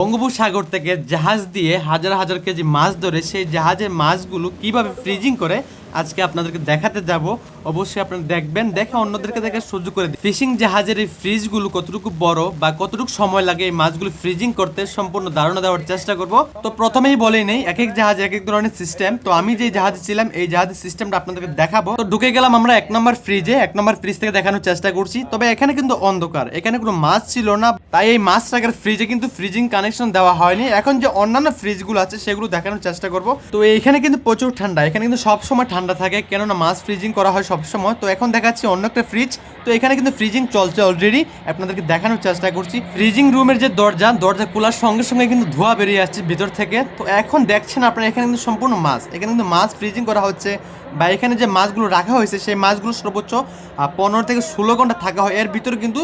বঙ্গোপসাগর থেকে জাহাজ দিয়ে হাজার হাজার কেজি মাছ ধরে সেই জাহাজের মাছগুলো কীভাবে ফ্রিজিং করে আজকে আপনাদেরকে দেখাতে যাব। অবশ্যই আপনারা দেখবেন, দেখে অন্যদেরকে দেখে সহ্য করে ফিশিং জাহাজের এই ফ্রিজগুলো কতটুকু বড় বা কতটুকু সময় লাগে এই মাছগুলো ফ্রিজিং করতে সম্পূর্ণ ধারণা দেওয়ার চেষ্টা করব। তো প্রথমেই বলেই নেই এক এক জাহাজে এক এক ধরনের সিস্টেম। তো আমি যে জাহাজে ছিলাম, এই জাহাজের সিস্টেমটা আপনাদেরকে দেখাবো। তো ঢুকে গেলাম আমরা এক নম্বর ফ্রিজে, এক নম্বর ফ্রিজ থেকে দেখানোর চেষ্টা করছি। তবে এখানে কিন্তু অন্ধকার, এখানে কোনো মাছ ছিল না। তাই এই মাছ রাখার ফ্রিজে কিন্তু ফ্রিজিং কানেকশন দেওয়া হয়নি। এখন যে অন্যান্য ফ্রিজগুলো আছে, সেগুলো দেখানোর চেষ্টা করব। তো এখানে কিন্তু প্রচুর ঠান্ডা, এখানে কিন্তু সব সময় ঠান্ডা থাকে কেননা মাছ ফ্রিজিং করা হয় সবসময়। তো এখন দেখাচ্ছি অন্য একটা ফ্রিজ তো এখানে কিন্তু ফ্রিজিং চলছে অলরেডি আপনাদেরকে দেখানোর চেষ্টা করছি। ফ্রিজিং রুমের যে দরজা দরজা খোলার সঙ্গে সঙ্গে কিন্তু ধোঁয়া বেরিয়ে আসছে ভিতর থেকে। তো এখন দেখছেন আপনারা, এখানে কিন্তু সম্পূর্ণ মাছ। এখানে কিন্তু মাছ ফ্রিজিং করা হচ্ছে বা এখানে যে মাছগুলো রাখা হয়েছে, সেই মাছগুলো সর্বোচ্চ পনেরো থেকে ষোলো ঘণ্টা থাকা হয়। এর ভিতরে কিন্তু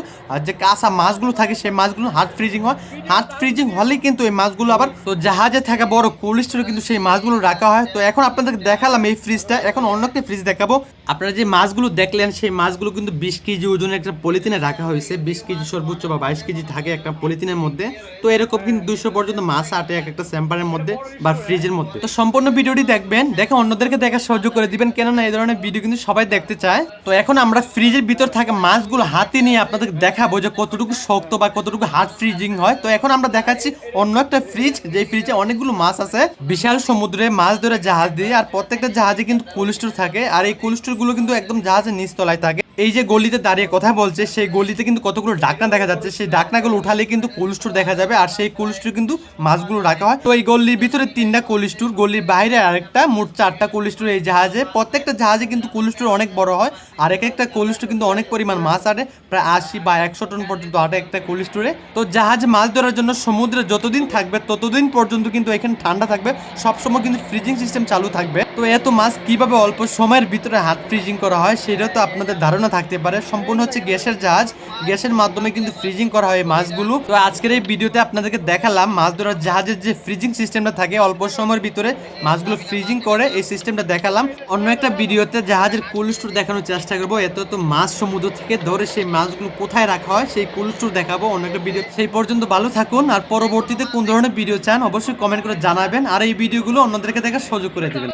যে কাঁচা মাছগুলো থাকে, সেই মাছগুলো হার্ড ফ্রিজিং হয়। হার্ড ফ্রিজিং হলেই কিন্তু এই মাছগুলো আবার, তো জাহাজে থাকা বড় কোল্ড স্টোরে কিন্তু সেই মাছগুলো রাখা হয়। তো এখন আপনাদেরকে দেখালাম এই ফ্রিজটা এখন অন্য একটা ফ্রিজ দেখাবো। আপনারা যে মাছগুলো দেখলেন, সেই মাছগুলো কিন্তু বিশ কেজি ওজনের একটা পলিথিনে রাখা হয়েছে, বিশ কেজি সর্বোচ্চ বা বাইশ কেজি থাকে একটা পলিথিনের মধ্যে। তো এরকম কিন্তু দুশো পর্যন্ত মাছ আটে এক একটা স্যাম্পারের মধ্যে বা ফ্রিজের মধ্যে। তো সম্পূর্ণ ভিডিওটি দেখবেন, দেখে অন্যদেরকে দেখা সহ্য করে দিবেন, কেননা এই ধরনের ভিডিও কিন্তু সবাই দেখতে চায়। তো এখন আমরা ফ্রিজের ভিতর থাকা মাছগুলো হাতে নিয়ে আপনাদের দেখাবো যে কতটুকু শক্ত বা কতটুকু হার্ড ফ্রিজিং হয়। তো এখন আমরা দেখাচ্ছি অন্য একটা ফ্রিজ যে ফ্রিজে অনেকগুলো মাছ আছে। বিশাল সমুদ্রে মাছ ধরে জাহাজ দিয়ে, আর প্রত্যেকটা জাহাজে কিন্তু কোল্ড থাকে, আর এই কোল্ডগুলো কিন্তু একদম জাহাজের নিচতলায় থাকে। এই যে গলিতে দাঁড়িয়ে কথা বলছে, সেই গলিতে কিন্তু কতগুলো ডাকনা দেখা যাচ্ছে। সেই ডাকনাগুলো উঠালে কিন্তু কোলস্টোর দেখা যাবে আর সেই কোল্ড স্টোর কিন্তু মাছগুলো রাখা হয়। তো এই গলির ভিতরে তিনটা কোল্ড স্টোর, গলির বাইরে আরেকটা, মোট চারটা কোল্ড স্টোর এই জাহাজে। প্রত্যেকটা জাহাজে কিন্তু কোল্ড স্টোর অনেক বড় হয়। আর এক একটা কোল্ড স্টোর কিন্তু অনেক পরিমাণ মাছ আটে প্রায় আশি বা একশো টন পর্যন্ত আটে একটা কোল্ড স্টোরে। তো জাহাজ মাছ ধরার জন্য সমুদ্রে যতদিন থাকবে, ততদিন পর্যন্ত কিন্তু এখানে ঠান্ডা থাকবে। সবসময় কিন্তু ফ্রিজিং সিস্টেম চালু থাকবে। তো এত মাছ কীভাবে অল্প সময়ের ভিতরে হাত ফ্রিজিং করা হয় সেটা তো আপনাদের ধারণা থাকতে পারে। সম্পূর্ণ হচ্ছে গ্যাসের জাহাজ। গ্যাসের মাধ্যমে কিন্তু ফ্রিজিং করা হয় মাছগুলো। তো আজকের এই ভিডিওতে আপনাদেরকে দেখালাম, মাছ ধরার জাহাজের যে ফ্রিজিং সিস্টেমটা থাকে, অল্প সময়ের ভিতরে মাছগুলো ফ্রিজিং করে এই সিস্টেমটা দেখালাম। অন্য একটা ভিডিওতে জাহাজের কোল্ড স্টোর দেখানোর চেষ্টা করব। এত তো মাছ সমুদ্র থেকে ধরে সেই মাছগুলো কোথায় রাখা হয়, সেই কোল্ড স্টোর দেখাবো অন্য একটা ভিডিও। সেই পর্যন্ত ভালো থাকুন, আর পরবর্তীতে কোন ধরনের ভিডিও চান, অবশ্যই কমেন্ট করে জানাবেন। আর এই ভিডিওগুলো অন্যদেরকে দেখার সুযোগ করে দেবেন।